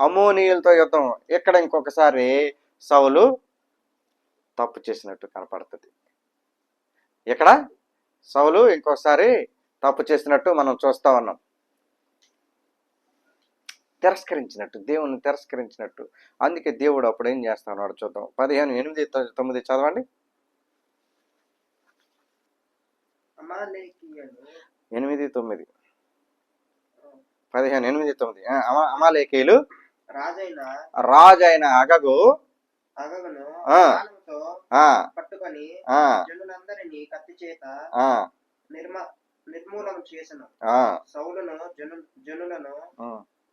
అమోనీయులతో యుద్ధం. ఇక్కడ ఇంకొకసారి సౌలు తప్పు చేసినట్టు కనపడుతుంది. ఇక్కడ సౌలు ఇంకొకసారి తప్పు చేసినట్టు మనం చూస్తా ఉన్నాం. తిరస్కరించినట్టు దేవుని తిరస్కరించినట్టు. అందుకే దేవుడు అప్పుడు ఏం చేస్తా ఉన్నాడు చూద్దాం. పదిహేను ఎనిమిది తొమ్మిది చదవండి. ఎనిమిది తొమ్మిది. పదిహేను ఎనిమిది తొమ్మిది. అమా అమాలేకీయులు రాజైన అగగు పట్టుకొని జనులందరినీ కత్తి చేత నిర్మూలన చేసను. సౌలును జను జనులను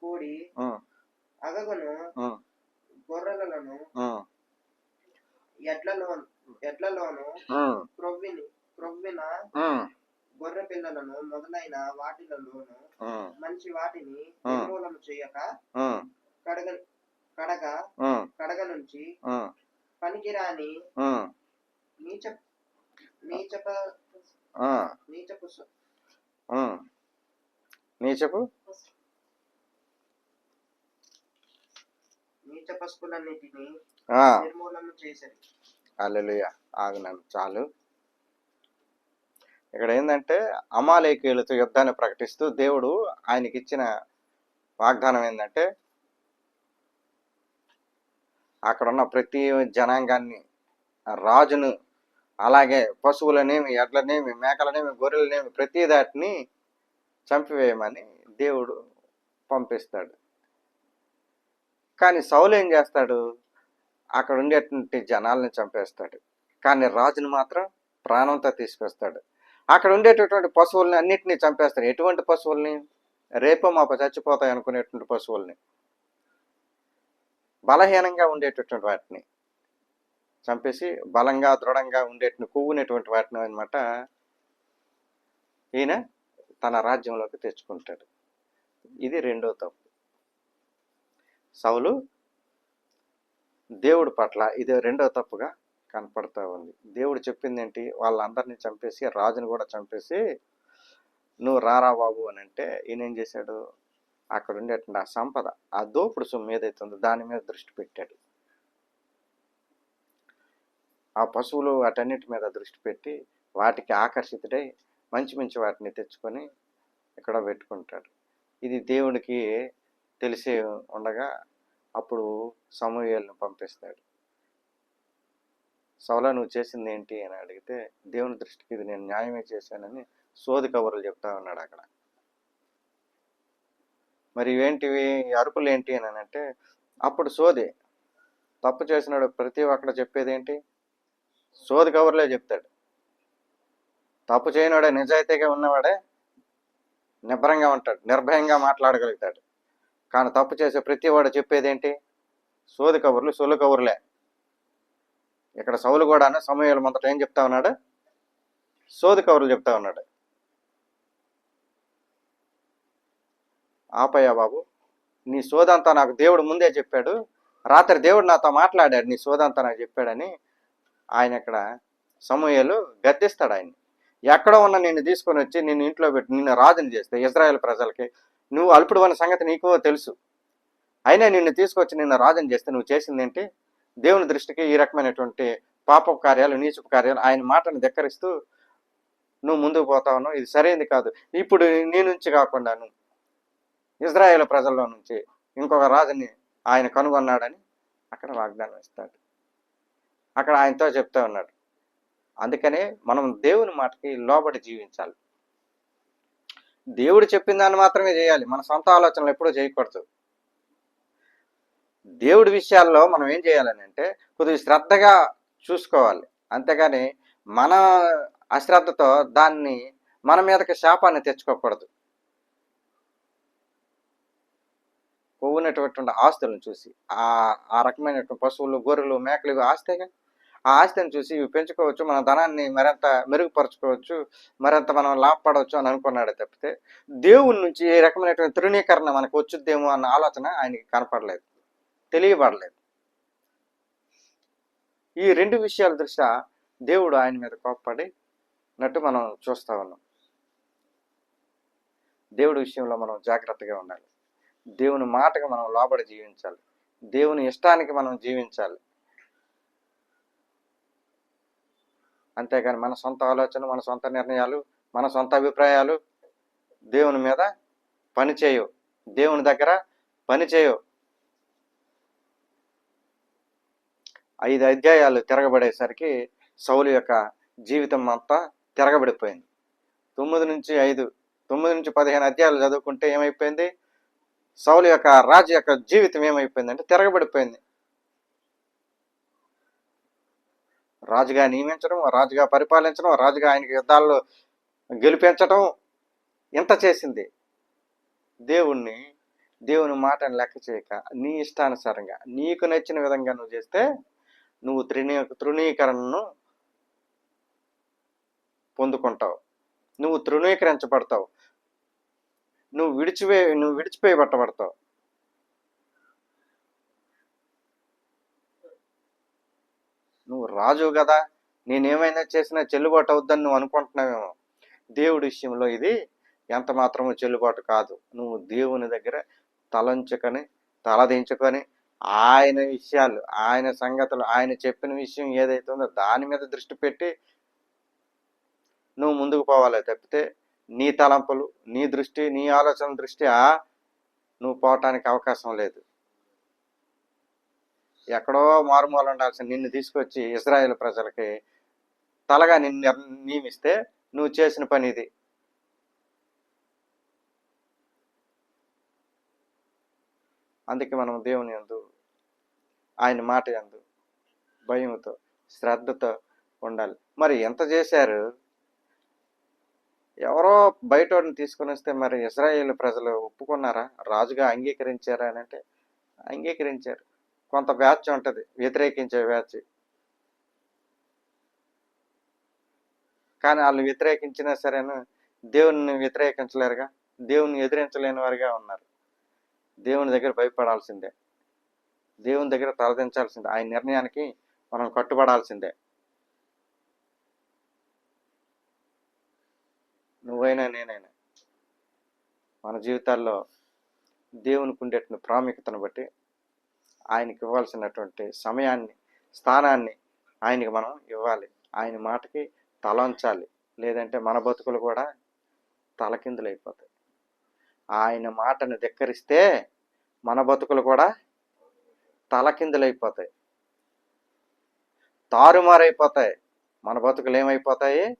కూడి అగగును గొర్రెలను ఎడ్లలో ఎడ్లలోను క్రొవ్విని క్రొవ్విన గొర్రె పిల్లలను మొదలైన వాటిలలోను మంచి వాటిని. నిర్మూలన చేయక కడగ కడగ కడగ నుంచి పనికిరాని నీచ నీచప నీచపు సు- ఆ. నీ చెప్పు నీచ పసుపులన్నిటిని నిర్మూలన చేశారు. అల్లెలుయ ఆగినాను. చాలు. ఇక్కడ ఏంటంటే అమాలేకీయులతో యుద్ధాన్ని ప్రకటిస్తూ దేవుడు ఆయనకి ఇచ్చిన వాగ్దానం ఏంటంటే అక్కడ ఉన్న ప్రతి జనాంగాన్ని రాజును అలాగే పశువులనేమి ఎడ్లనేమి మేకలనేమి గొర్రెలనేమి ప్రతి దాటిని చంపివేయమని దేవుడు పంపిస్తాడు. కానీ సౌలు ఏం చేస్తాడు? అక్కడ ఉండేటువంటి జనాల్ని చంపేస్తాడు. కానీ రాజుని మాత్రం ప్రాణంతో తీసుకొస్తాడు అక్కడ ఉండేటటువంటి పశువుల్ని అన్నిటినీ చంపేస్తాడు. ఎటువంటి పశువుల్ని? రేపు మాప చచ్చిపోతాయి అనుకునేటువంటి పశువుల్ని. బలహీనంగా ఉండేటటువంటి వాటిని చంపేసి బలంగా దృఢంగా ఉండేటువంటి కొవ్వునేటువంటి వాటిని అనమాట ఈయన తన రాజ్యంలోకి తెచ్చుకుంటాడు. ఇది రెండో తప్పు. సౌలు దేవుడి పట్ల ఇది రెండో తప్పుగా కనపడతా ఉంది. దేవుడు చెప్పింది ఏంటి వాళ్ళందరినీ చంపేసి రాజుని కూడా చంపేసి నువ్వు రారా బాబు అని అంటే ఈయన ఏం చేశాడు? అక్కడ ఉండేటువంటి ఆ సంపద ఆ దోపుడు సొమ్ము ఏదైతే ఉందో దాని మీద దృష్టి పెట్టాడు. ఆ పశువులు వాటన్నిటి మీద దృష్టి పెట్టి వాటికి ఆకర్షితుడై మంచి మంచి వాటిని తెచ్చుకొని ఇక్కడ పెట్టుకుంటాడు. ఇది దేవుడికి తెలిసి ఉండగా అప్పుడు సమూహలను పంపిస్తాడు. సౌలా నువ్వు చేసింది ఏంటి అని అడిగితే దేవుని దృష్టికి ఇది నేను న్యాయమే చేశానని సోది కబుర్లు చెప్తా ఉన్నాడు అక్కడ. మరి ఇవేంటివి అరుపులు ఏంటి అని అంటే అప్పుడు సోది. తప్పు చేసినాడు ప్రతి ఒక్కడ చెప్పేది ఏంటి? సోది కవర్లే చెప్తాడు. తప్పు చేయనివాడే నిజాయితీగా ఉన్నవాడే నిబ్బరంగా ఉంటాడు నిర్భయంగా మాట్లాడగలుగుతాడు. కానీ తప్పు చేసే ప్రతి వాడు చెప్పేది ఏంటి? సోది కబుర్లు సొల్లు కబుర్లే ఇక్కడ సౌలు కూడా సమయాలు మొదట ఏం చెప్తా ఉన్నాడు? సోది కబుర్లు చెప్తా ఉన్నాడు. ఆపయ్యా బాబు. నీ సోదంతా నాకు దేవుడు ముందే చెప్పాడు. రాత్రి దేవుడు నాతో మాట్లాడాడు నీ సోదంతా నాకు చెప్పాడని. ఆయన ఇక్కడ సమూహలు గద్దిస్తాడు ఆయన ఎక్కడో ఉన్న నిన్ను తీసుకొని వచ్చి నిన్ను ఇంట్లో పెట్టి నిన్ను రాజుని చేస్తే ఇజ్రాయెల్ ప్రజలకి నువ్వు అల్పుడు అన్న సంగతి నీకు తెలుసు. అయినా నిన్ను తీసుకొచ్చి నిన్ను రాజుని చేస్తే నువ్వు చేసింది ఏంటి? దేవుని దృష్టికి ఈ రకమైనటువంటి పాప కార్యాలు నీచపు కార్యాలు ఆయన మాటను ధిక్కరిస్తూ నువ్వు ముందుకు పోతా ఇది సరైనది కాదు. ఇప్పుడు నీ నుంచి నువ్వు ఇజ్రాయేల్ ప్రజల్లో నుంచి ఇంకొక రాజుని ఆయన కనుగొన్నాడని అక్కడ వాగ్దానం ఇస్తాడు. అక్కడ ఆయనతో చెప్తా ఉన్నాడు. అందుకనే మనం దేవుని మాటకి లోబడి జీవించాలి. దేవుడు చెప్పిన దాన్ని మాత్రమే చేయాలి. మన సొంత ఆలోచనలు ఎప్పుడూ చేయకూడదు. దేవుడి విషయాల్లో మనం ఏం చేయాలని అంటే కొద్దిగా శ్రద్ధగా చూసుకోవాలి. అంతేగాని మన అశ్రద్ధతో దాన్ని మన మీదకి శాపాన్ని తెచ్చుకోకూడదు. ఉన్నటువంటి ఆస్తులను చూసి ఆ ఆ రకమైనటువంటి పశువులు గొర్రెలు మేకలు ఇవి ఆస్తేగా? ఆ ఆస్తిని చూసి ఇవి పెంచుకోవచ్చు మన ధనాన్ని మరింత మెరుగుపరచుకోవచ్చు మరింత మనం లాభపడవచ్చు అని అనుకున్నాడు తప్పితే దేవుని నుంచి ఏ రకమైనటువంటి తృణీకరణ మనకు వచ్చుద్దేమో అన్న ఆలోచన ఆయనకి కనపడలేదు తెలియబడలేదు. ఈ రెండు విషయాల దృష్ట్యా దేవుడు ఆయన మీద కోప్పడినట్టు మనం చూస్తా ఉన్నాం. దేవుడి విషయంలో మనం జాగ్రత్తగా ఉండాలి. దేవుని మాటకు మనం లోబడి జీవించాలి. దేవుని ఇష్టానికి మనం జీవించాలి. అంతేగాని మన సొంత ఆలోచన మన సొంత నిర్ణయాలు మన సొంత అభిప్రాయాలు దేవుని మీద పని చేయవు. దేవుని దగ్గర పని చేయవు. ఐదు అధ్యాయాలు తిరగబడేసరికి సౌలు యొక్క జీవితం అంతా తిరగబడిపోయింది. తొమ్మిది నుంచి ఐదు తొమ్మిది నుంచి పదిహేను అధ్యాయాలు చదువుకుంటే ఏమైపోయింది? సౌలు యొక్క రాజు యొక్క జీవితం ఏమైపోయిందంటే తిరగబడిపోయింది. రాజుగా నియమించడం రాజుగా పరిపాలించడం రాజుగా ఆయనకి యుద్ధాల్లో గెలిపించడం ఇంత చేసింది. దేవుణ్ణి దేవుని మాటను లెక్క చేయక నీ ఇష్టానుసారంగా నీకు నచ్చిన విధంగా నువ్వు చేస్తే నువ్వు త్రినీ తృణీకరణను పొందుకుంటావు. నువ్వు తృణీకరించబడతావు. నువ్వు విడిచివే నువ్వు విడిచిపోయబట్టబడతావు. నువ్వు రాజు కదా నేనేమైనా చేసినా చెల్లుబాటు అవుద్దని నువ్వు అనుకుంటున్నావేమో. దేవుడి విషయంలో ఇది ఎంత మాత్రమో చెల్లుబాటు కాదు. నువ్వు దేవుని దగ్గర తలంచుకొని తలదించుకొని ఆయన విషయాలు ఆయన సంగతులు ఆయన చెప్పిన విషయం ఏదైతే ఉందో దాని మీద దృష్టి పెట్టి నువ్వు ముందుకు పోవాలి తప్పితే నీ తలంపులు నీ దృష్టి నీ ఆలోచన దృష్ట్యా నువ్వు పోవటానికి అవకాశం లేదు. ఎక్కడో మారుమూల ఉండాల్సిన నిన్ను తీసుకొచ్చి ఇజ్రాయెల్ ప్రజలకి తలగా నిన్ను నియమిస్తే నువ్వు చేసిన పని ఇది. అందుకే మనం దేవుని యందు ఆయన మాట యందు భయంతో శ్రద్ధతో ఉండాలి. మరి ఎంత చేశారు? ఎవరో బయట వాడిని తీసుకొని వస్తే మరి ఇజ్రాయేల్ ప్రజలు ఒప్పుకున్నారా? రాజుగా అంగీకరించారా అని అంటే అంగీకరించారు. కొంత బ్యాచ్ ఉంటుంది వ్యతిరేకించే బ్యాచ్ కానీ వాళ్ళు వ్యతిరేకించినా సరేను దేవుని వ్యతిరేకించలేరుగా దేవుని ఎదిరించలేని వారిగా ఉన్నారు. దేవుని దగ్గర భయపడాల్సిందే. దేవుని దగ్గర తలదించాల్సిందే. ఆయన నిర్ణయానికి మనం కట్టుబడాల్సిందే. నువ్వైనా నేనైనా మన జీవితాల్లో దేవునికి ఉండేటువంటి ప్రాముఖ్యతను బట్టి ఆయనకి ఇవ్వాల్సినటువంటి సమయాన్ని స్థానాన్ని ఆయనకి మనం ఇవ్వాలి. ఆయన మాటకి తలంచాలి లేదంటే మన బతుకులు కూడా తలకిందులైపోతాయి ఆయన మాటను ధిక్కరిస్తే మన బతుకులు కూడా తలకిందులైపోతాయి తారుమారైపోతాయి. మన బతుకులు ఏమైపోతాయి?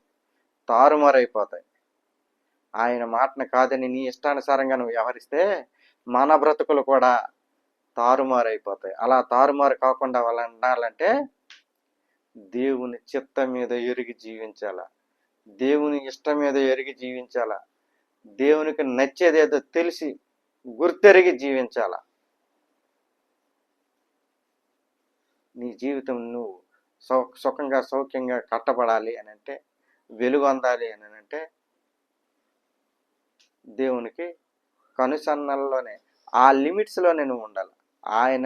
తారుమారైపోతాయి. ఆయన మాటను కాదని నీ ఇష్టానుసారంగా నువ్వు వ్యవహరిస్తే మన బ్రతుకులు కూడా తారుమారైపోతాయి. అలా తారుమారు కాకుండా వాళ్ళు ఉండాలంటే దేవుని చిత్తం మీద ఎరిగి జీవించాల. దేవుని ఇష్టం మీద ఎరిగి జీవించాల. దేవునికి నచ్చేదేదో తెలిసి గుర్తెరిగి జీవించాల. నీ జీవితం నువ్వు సౌ సుఖంగా సౌఖ్యంగా కట్టబడాలి అని అంటే వెలుగు అందాలి అని అంటే దేవునికి కనుసన్నల్లోనే ఆ లిమిట్స్లోనే నువ్వు ఉండాలి. ఆయన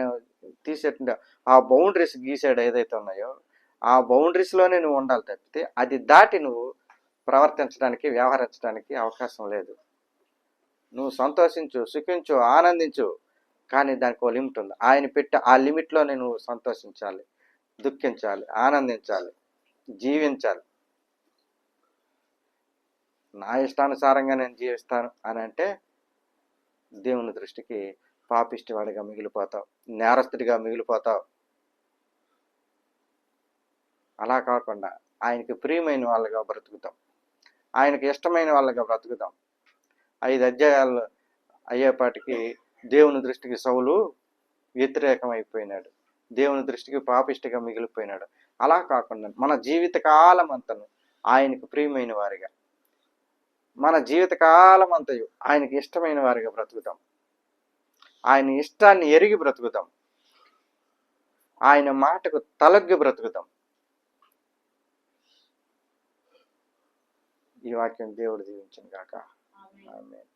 తీసేటువంటి ఆ బౌండరీస్ గీసాడు ఏదైతే ఉన్నాయో ఆ బౌండరీస్లోనే నువ్వు ఉండాలి తప్పితే అది దాటి నువ్వు ప్రవర్తించడానికి వ్యవహరించడానికి అవకాశం లేదు. నువ్వు సంతోషించు సుఖించు ఆనందించు కానీ దానికి ఒక లిమిట్ ఉంది. ఆయన పెట్టే ఆ లిమిట్లోనే నువ్వు సంతోషించాలి దుఃఖించాలి ఆనందించాలి జీవించాలి. నా ఇష్టానుసారంగా నేను జీవిస్తాను అని అంటే దేవుని దృష్టికి పాపిష్టివాడిగా మిగిలిపోతావు నేరస్తుడిగా మిగిలిపోతావు. అలా కాకుండా ఆయనకి ప్రియమైన వాళ్ళగా బ్రతుకుతాం. ఆయనకి ఇష్టమైన వాళ్ళగా బ్రతుకుతాం. ఐదు అధ్యాయాలు అయ్యేపాటికి దేవుని దృష్టికి సౌలు వ్యతిరేకమైపోయినాడు. దేవుని దృష్టికి పాపిష్టిగా మిగిలిపోయినాడు. అలా కాకుండా మన జీవితకాలం అంతను ఆయనకు ప్రియమైన వారిగా మన జీవితకాలం అంతయు ఆయనకి ఇష్టమైన వారిగా బ్రతుకుతాం. ఆయన ఇష్టాన్ని ఎరిగి బ్రతుకుతాం. ఆయన మాటకు తలగ్గి బ్రతుకుతాం. ఈ వాక్యం దేవుడు దీవించిన కాక ఆమేన్.